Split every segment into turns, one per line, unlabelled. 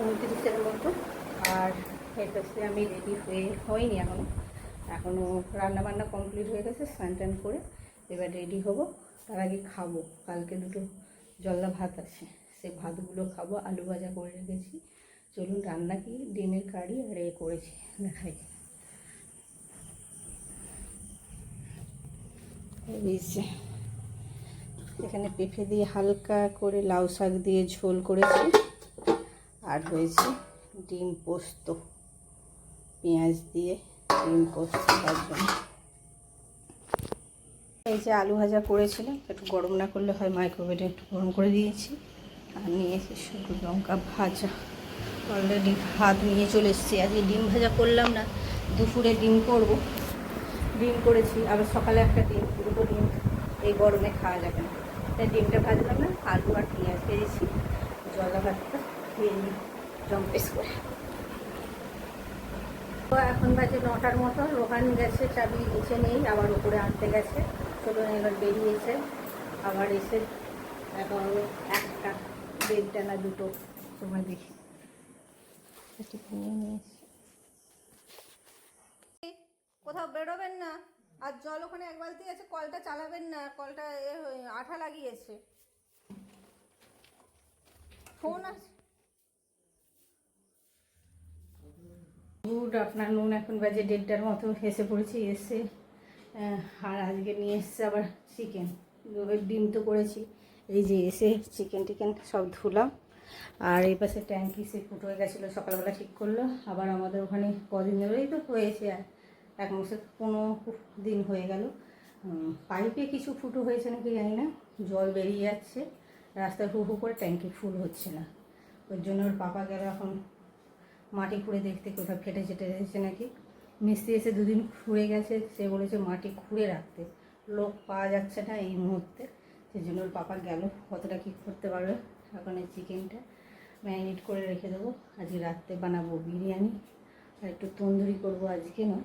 উনত্রিশের মতো। আর এটাতে আমি রেডি হয়ে হয়নি এখনও এখনও রান্নাবান্না কমপ্লিট হয়ে গেছে, স্নান টান করে এবার রেডি হব। তার আগে খাব। কালকে দুটো জল্লা ভাত আছে। সেই ভাতগুলো খাব, আলু ভাজা করে রেখেছি। চলুন রান্না কি? ডিমের কারি আর এ করেছি। দেখাই। এখানে পেঁপে দিয়ে হালকা করে লাউ শাক দিয়ে ঝোল করেছি। আর হয়েছে ডিম পোস্ত। পেঁয়াজ দিয়ে ডিম পোস্ত এই যে আলু ভাজা করেছিলাম একটু গরম না করলে হয় মাইক্রোওয়েভে একটু গরম করে দিয়েছি। আর নিয়েছি শুধু লঙ্কা ভাজা। অলরেডি ভাত নিয়ে চলে এসেছি। আজকে ডিম ভাজা করলাম না, দুপুরে ডিম করব। ডিম করেছি, আবার সকালে একটা ডিম, দুটো ডিম। এই গরমে খাওয়া যাবে না। তাই ডিমটা ভাজলাম না, আলু আর পেঁয়াজ ভেজেছি জলা ভাতটা খেয়ে নিই জম্পেস করে। তো এখন বাজে নটার মতো রোহান গেছে চাবি নিচে নেই আবার উপরে আনতে গেছে। চলুন এবার বেরিয়েছে আবার এসে এখন একটা দেড়টা না দুটো সময় দেখি। কিনে নিয়ে কোথাও বেরোবেন না আর জল ওখানে এক বালতি আছে কলটা চালাবেন না কলটা এ আঠা লাগিয়েছে। ফোন আছে গুড আফটারনুন এখন বাজে দেড়টার মতো, এসে পড়েছি, এসে আর আজকে নিয়ে এসছে আবার চিকেন ডিম তো করেছি, এই যে এসে চিকেন টিকেন সব ধুলাম, আর এই পাশে ট্যাঙ্কি সে ফুটো হয়ে গেছিল, সকালবেলা ঠিক করল, আবার আমাদের ওখানে কদিন ধরেই তো হয়েছে আর, এক মাসে কোনো দিন হয়ে গেল। পাইপে কিছু ফুটো হয়েছে নাকি জানি না, জল বেরিয়ে যাচ্ছে, রাস্তায় হু হু করে ট্যাঙ্কি ফুল হচ্ছে না, ওর জন্য ওর পাপা গেল এখন মাটি খুঁড়ে দেখতে কোথাও ফেটে চেটে এসেছে নাকি? মিস্ত্রি এসে দুদিন খুঁড়ে গেছে, সে বলেছে মাটি খুঁড়ে রাখতে। লোক পাওয়া যাচ্ছে না এই মুহূর্তে। সেই জন্য ওর পাপা গেল। কতটা কী করতে পারবে? এখন এই চিকেনটা ম্যারিনেট করে রেখে দেবো। আজকে রাত্রে বানাবো বিরিয়ানি। আর একটু তন্দুরি করব আজকে নয়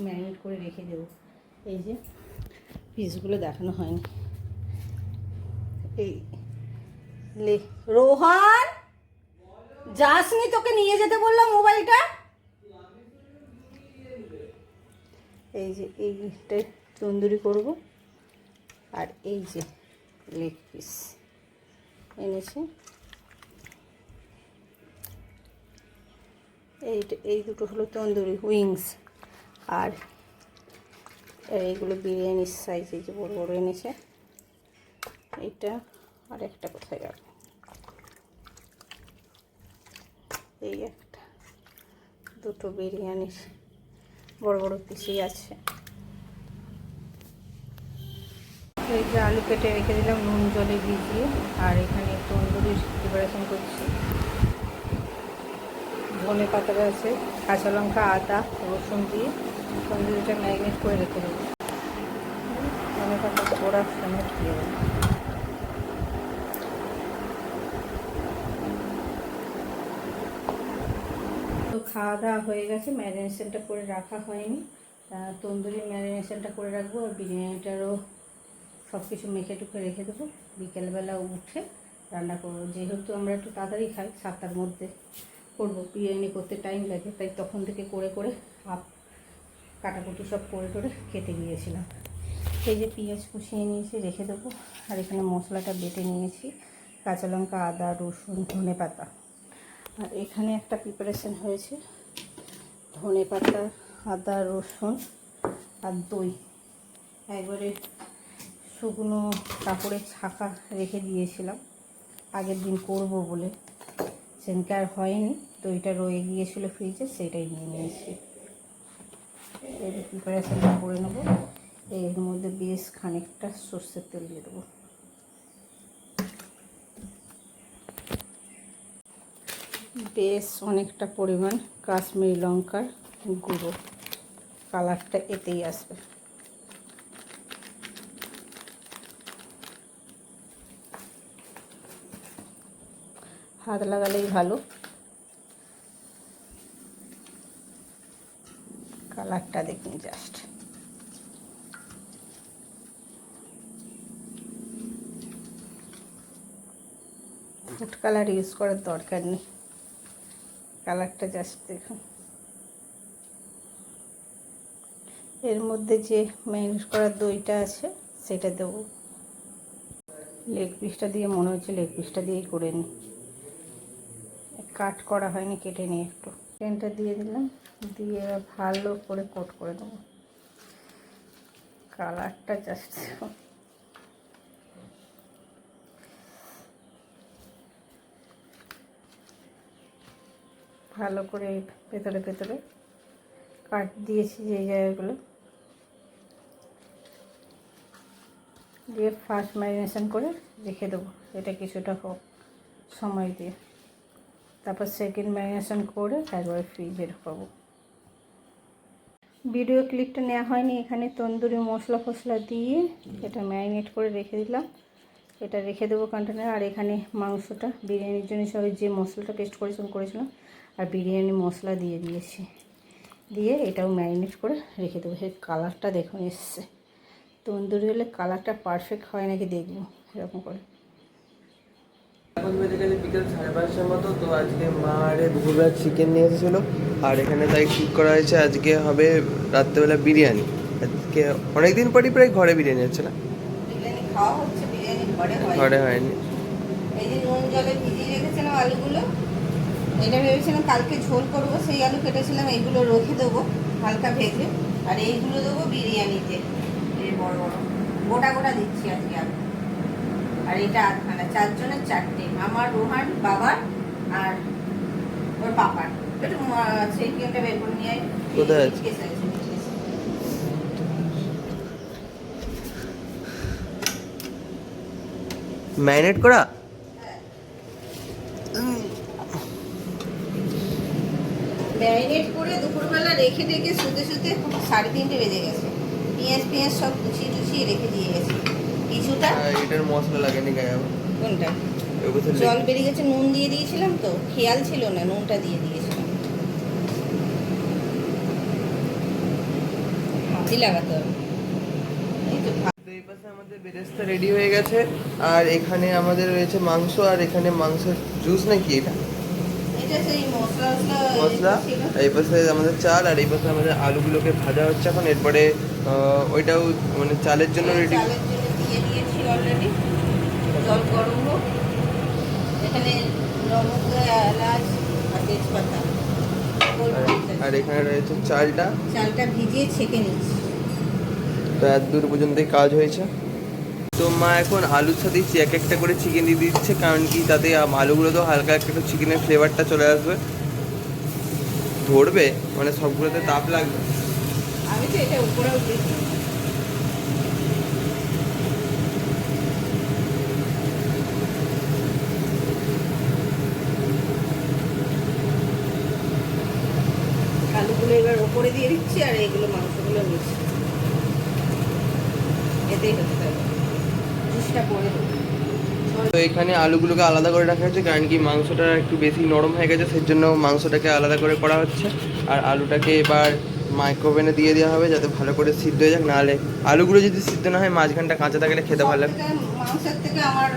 ম্যারিনেট করে রেখে দেবো। এই যে, পিসগুলো দেখানো হয়নি। এই, লে, রোহান! যাসনি তোকে নিয়ে যেতে বললাম মোবাইলটা? এই যে, এইটাই তন্দুরি করব। আর এই যে লেগ পিস। এনেছি। এইটা, এই দুটো হলো তন্দুরি, উইংস। আর এইগুলো বিরিয়ানির সাইজ এই যে বড় বড় এনেছে। এইটা আর একটা কোথায় গেল এই একটা। দুটো বিরিয়ানির বড় বড় পিসই আছে। এই যে আলু কেটে রেখে দিলাম, নুন, জলে ভিজিয়ে, আর এখানে তন্দুরির প্রিপারেশন করছি। ধনে পাতা আছে, কাঁচা লঙ্কা, আদা, রসুন দিয়ে তন্দুরিটা ম্যারিনেট করে রেখে দেবো ধনে পাতা পোড়ার সময় দিয়ে দেবো খাওয়া দাওয়া হয়ে গেছে, ম্যারিনেশনটা করে রাখা হয়নি। তন্দুরি ম্যারিনেশনটা করে রাখব আর বিরিয়ানিটারও সব কিছু মেখে টুকে রেখে দেবো। বিকেলবেলা উঠে রান্না করব। যেহেতু আমরা একটু তাড়াতাড়ি খাই, সাতটার মধ্যে করব। বিরিয়ানি করতে টাইম লাগে, তাই তখন থেকে করে করে আপ কাটাকুটি সব করে করে কেটে গিয়েছিলাম এই যে পেঁয়াজ কুচিয়ে নিয়েছি, রেখে দেবো। আর এখানে মশলাটা বেটে নিয়েছি। কাঁচা লঙ্কা, আদা, রসুন ধনে পাতা আর এখানে একটা প্রিপারেশন হয়েছে। ধনে পাতা, আদা, রসুন আর দই। একবারে শুকনো কাপড়ে ছাকা রেখে দিয়েছিলাম। আগের দিন করব বলে। সেদিনকে আর হয়নি। দইটা রয়ে গিয়েছিল ফ্রিজে সেটাই নিয়ে নিয়েছি। এই প্রিপারেশনটা করে নেব। এর মধ্যে বেশ খানিকটা সর্ষের তেল দিয়ে দেবো। বেশ অনেকটা পরিমাণ কাশ্মীরি লঙ্কার গুঁড়ো। কালারটা এতেই আসবে। হাত লাগালেই ভালো। কালারটা দেখুন জাস্ট ফুড কালার ইউজ করার দরকার নেই। কালারটা জাস্ট দেখুন এর মধ্যে যে ম্যারিনেট করা দইটা আছে, সেটা দেবো। লেগ পিসটা দিয়ে, মনে হচ্ছে লেগ পিসটা দিয়েই করে নিই কাট করা হয়নি, কেটে নিই একটু। চিকেনটা দিয়ে দিলাম, দিয়ে ভালো করে কোট করে দেবো। কালারটা জাস্ট ভালো করে ভেতরে ভেতরে কাট দিয়েছি যে জায়গাগুলো। দিয়ে ফার্স্ট ম্যারিনেশন করে রেখে দেবো। এটা কিছুটা হোক সময় দিয়ে। তারপর সেকেন্ড ম্যারিনেশন করে একবারে ফ্রিজে ঢোকাবো ভিডিও ক্লিপটা নেওয়া হয়নি, এখানে তন্দুরি মশলা ফসলা দিয়ে এটা ম্যারিনেট করে রেখে দিলাম। এটা রেখে দেবো কন্টেনার আর এখানে মাংসটা, বিরিয়ানির জন্য সবাই যে মশলাটা পেস্ট করেছিলাম করেছিলাম আর বিরিয়ানি মশলা দিয়ে দিয়েছি। দিয়ে এটাও ম্যারিনেট করে রেখে দেবো। সেই কালারটা দেখুন এসছে। তন্দুরি হলে কালারটা পারফেক্ট হয় নাকি দেখব এরকম করে।
এখন বেজে গেছে বিকেল সাড়ে পাঁচটার মতো। তো আজকে মা আরে দুপুরবেলা চিকেন নিয়ে এসেছিল। আর এখানে তাই ঠিক করা হয়েছে আজকে হবে রাত্রেবেলা বিরিয়ানি। আজকে অনেকদিন পরই প্রায় ঘরে বিরিয়ানি হচ্ছে না?
বিরিয়ানি খাওয়া হচ্ছে বিরিয়ানি ঘরে
ঘরে হয়নি।
এই যে নুন জলে ভিজিয়ে রেখেছিলাম আলুগুলো এটা ভেবেছিলাম কালকে ঝোল করব সেই আলু কেটেছিলাম এইগুলো রেখে দেবো হালকা ভেজে আর এইগুলো দেবো বিরিয়ানিতে। এই বড় বড়। গোটা গোটা দিচ্ছি আজকে আমি আর এটা আধখানা চারজনের চারটে আমার রোহান বাবার আর ওর পাপার। একটু সেই ক্রিমটা বের করে নিয়ে।
কোথায়। ম্যারিনেট করা?
ম্যারিনেট করে দুপুরবেলা রেখে রেখে শুতে শুতে সাড়ে তিনটে বেজে গেছে। পেঁয়াজ পেঁয়াজ সব কুচিয়ে টুচিয়ে রেখে দিয়ে গেছে। কিছুটা
এটার মশলা লাগেনি গায়ে
কোনটা? জল বেরিয়ে গেছে নুন দিয়ে দিয়েছিলাম তো খেয়াল ছিল না নুনটা দিয়ে দিয়েছিলাম। হাতি লাগাতে হবে। এই
পাশে আমাদের বেরেস্তা রেডি হয়ে গেছে। আর এখানে আমাদের রয়েছে মাংস আর এখানে মাংসের জুস নাকি এটা?
মশলা
এই পাশে আমাদের চাল আর এই পাশে আমাদের আলুগুলোকে ভাজা হচ্ছে এখন। এরপরে ওইটাও মানে চালের জন্য রেডি
দিয়ে দিয়েছি অলরেডি জল গরম হোক। এখানে লবঙ্গ এলাচ আর তেজপাতা।
আর এখানে রয়েছে চালটা।
চালটা ভিজিয়ে ছেঁকে নিচ্ছি।
তো এত দূর পর্যন্তই কাজ হয়েছে। তো মা এখন আলুর সাথে এক একটা করে চিকেন দিয়ে দিচ্ছে, কারণ কি তাতে আলুগুলো তো হালকা একটা চিকেনের ফ্লেভারটা চলে আসবে। ধরবে? মানে সবগুলোতে তাপ লাগবে।
এবার ওপরে দিয়ে দিচ্ছি আর এইগুলো মাংসগুলো নিচ্ছি এতেই হতে দেবো।
তো এখানে আলুগুলোকে আলাদা করে রাখা হয়েছে কারণ কি মাংসটা একটু বেশি নরম হয়ে গেছে সেই জন্য মাংসটাকে আলাদা করে করা হচ্ছে। আর আলুটাকে এবার মাইক্রোওভেনে দিয়ে দেওয়া হবে যাতে ভালো করে সিদ্ধ হয়ে যাক। নাহলে আলুগুলো যদি সিদ্ধ না হয় মাঝখানটা কাঁচা থাকলে খেতে ভালো লাগে।
মাংসের থেকে আমার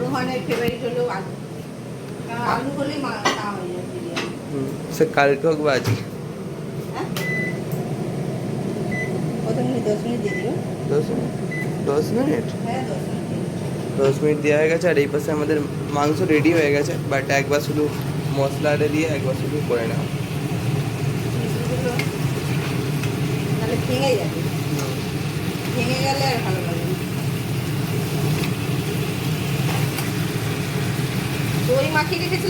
রোহানের ফেভারিট হলো আলু। আলু যায়
সে কালকে হোক বা আজকে।
হ্যাঁ? দশ মিনিট
দশ মিনিট? দশ মিনিট?
হ্যাঁ দশ মিনিট।
দশ মিনিট দেওয়া হয়ে গেছে আর এই পাশে আমাদের মাংস রেডি হয়ে গেছে বাট একবার শুধু মশলাটা দিয়ে একবার শুধু করে নেওয়া
ভেঙে যাবে। গেলে আর ভালো। দই মাখিয়ে তো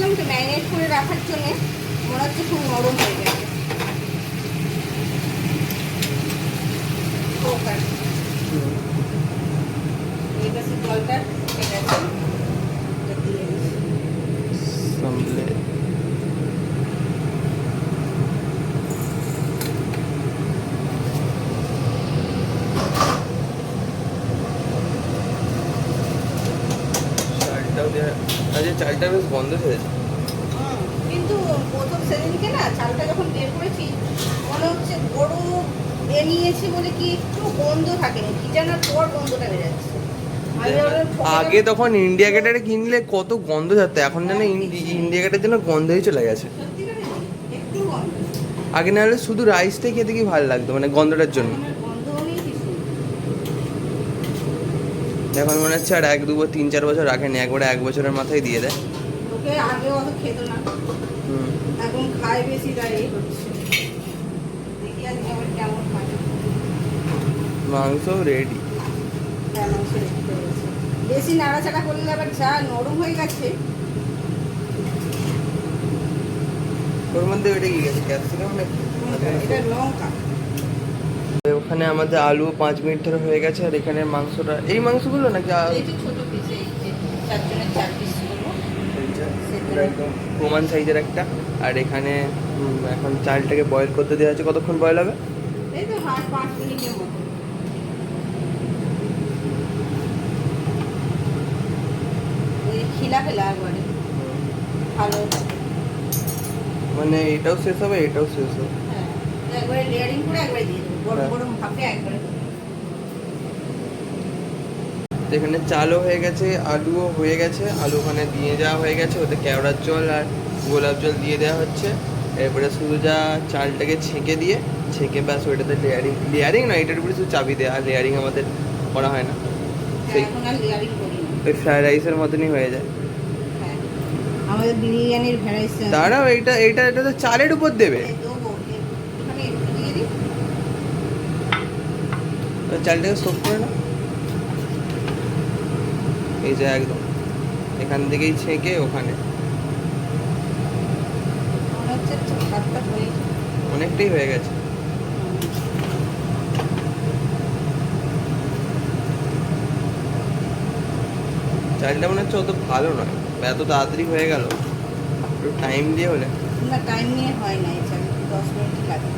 করে রাখার জন্য, মনে হচ্ছে খুব নরম হয়ে গেছে। হোক আর। জলটা
চালটা বেশ গন্ধ ছেড়েছে
হুম, কিন্তু প্রথম সেদিনকে না চালটা যখন বের করেছি মনে হচ্ছে এ নিয়েছি বলে কি একটু গন্ধ থাকেনি ভিজানোর পর গন্ধটা বেরোচ্ছে
আগে তখন ইন্ডিয়া গেটারে কিনলে কত গন্ধ থাকতো এখন যেন ইন্ডিয়া গেটের জন্য গন্ধই চলে গেছে। আগে না হলে শুধু রাইসটাই খেতে কি ভালো লাগতো মানে গন্ধটার জন্য। এখন মনে হচ্ছে আর এক দু তিন চার বছর রাখেনি একবারে এক বছরের মাথায় দিয়ে দেয়।
আগে অত খেত না।
হুম।
এখন খায় বেশি তাই হচ্ছে দেখি আবার কেমন
মাংস রেডি
মাংস হয়ে গেছে। বেশি নাড়াচাড়া করলে আবার যা নরম হয়ে গেছে।
ওর মধ্যে ওইটা কি গেছে ক্যাপসিকাম নাকি?
এটা লঙ্কা।
ওখানে আমাদের আলু পাঁচ মিনিট ধরে হয়ে গেছে আর এখানে মাংসটা এই মাংসগুলো নাকি প্রমাণ সাইজের একটা। আর এখানে এখন চালটাকে বয়েল করতে দেওয়া আছে কতক্ষণ বয়েল হবে?
এই তো পাঁচ মিনিটের মতো খিলা ফেলা একবারে ভালো
মানে এটাও শেষ হবে এটাও শেষ হবে।
হ্যাঁ একবারে লেয়ারিং করে একবারে দিয়ে দেবো। গরম
হ্যাঁ।
গরম ভাপে একবারে
তো এখানে চালও হয়ে গেছে আলুও হয়ে গেছে আলু ওখানে দিয়ে যাওয়া হয়ে গেছে ওতে কেওড়ার জল আর গোলাপ জল দিয়ে দেওয়া হচ্ছে। এরপরে শুধু যা চালটাকে ছেঁকে দিয়ে ছেঁকে ব্যাস ওইটাতে লেয়ারিং লেয়ারিং না এটার উপরে শুধু চাবি দেওয়া আর লেয়ারিং আমাদের করা হয় না। সেই ওই ফ্রাইড রাইসের মতনই হয়ে যায়।
হ্যাঁ আমাদের বিরিয়ানির
তারাও এইটা এইটা এটা তো চালের উপর দেবে। চালটাকে সোপ করে না এই যে একদম এখান থেকেই ছেঁকে ওখানে। অনেকটাই হয়ে গেছে। চালটা মনে হচ্ছে অত ভালো নয়। বা এত তাড়াতাড়ি হয়ে গেল। একটু টাইম দিয়ে হলে।
না টাইম নিয়ে হয় না চাল দশ মিনিট লাগে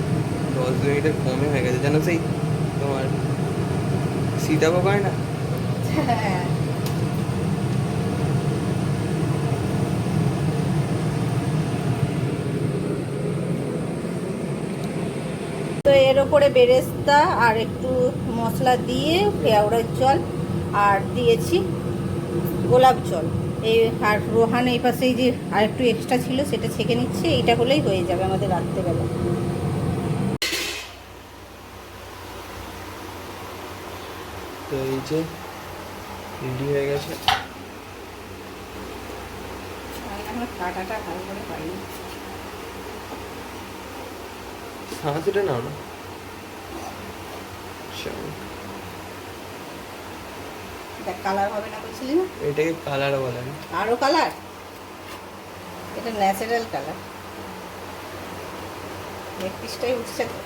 দশ মিনিটের কমে হয়ে গেছে। যেন সেই তোমার সীতাভোগ হয় না?
হ্যাঁ। তো এর ওপরে বেরেস্তা আর একটু মশলা দিয়ে কেওড়ার জল আর দিয়েছি। গোলাপ জল। এই আর রোহান এই পাশে এই যে আর একটু এক্সট্রা ছিল সেটা ছেঁকে নিচ্ছে এইটা হলেই হয়ে যাবে আমাদের রাত্রেবেলা।
তো এই যে রেডি হয়ে গেছে।
কাটাটা ভালো করে পাইনি
হাঁসিটা নাও না। চল।
দেখ কালার হবে না বলছিলি না?
এটাকে কালার বলে
আরও কালার এটা ন্যাচারাল কালার একত্রিশটাই উঠছে তো।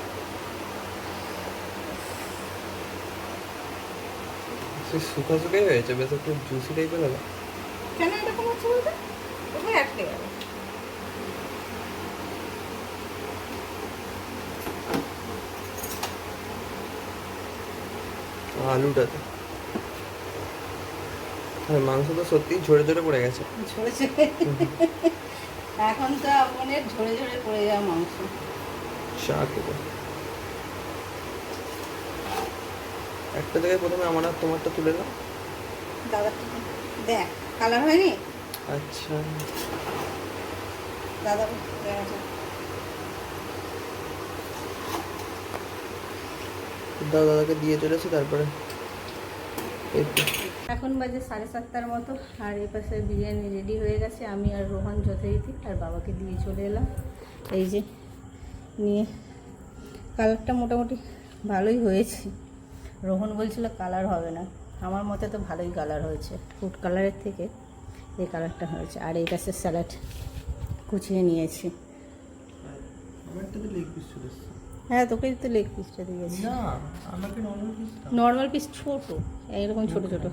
সে শুকা শুকাই হয়েছে বেশ একটু জুসি টাইপের হবে।
কেন এরকম হচ্ছে বলতে? কোথায় আটকে গেল
আলুটাতে। মাংস তো সত্যিই ঝরে ঝরে পড়ে গেছে।
ঝরেছে এখন তো মনের ঝরে ঝরে পড়ে যাওয়া মাংস।
খেতে। একটা থেকে প্রথমে আমার আর তোমারটা তুলে নাও।
দাদা দেখ কালার হয়নি?
আচ্ছা।
দাদা
দাদা দাদাকে দিয়ে চলেছে তারপরে এই।
এখন বাজে সাড়ে সাতটার মতো, আর এই পাশে বিরিয়ানি রেডি হয়ে গেছে। আমি আর রোহান যথারীতি আর বাবাকে দিয়ে চলে এলাম। এই যে, নিয়ে কালারটা মোটামুটি ভালোই হয়েছে। রোহন বলছিল কালার হবে না। আমার মতে তো ভালোই কালার হয়েছে। ফুড কালারের থেকে এই কালারটা হয়েছে। আর এই পাশে স্যালাড কুচিয়ে নিয়েছি। হ্যাঁ তোকে তো লেগ পিসটা দিয়েছি
না আমাকে নর্মাল পিস
নর্মাল পিস ছোটো এইরকম ছোট ছোটো।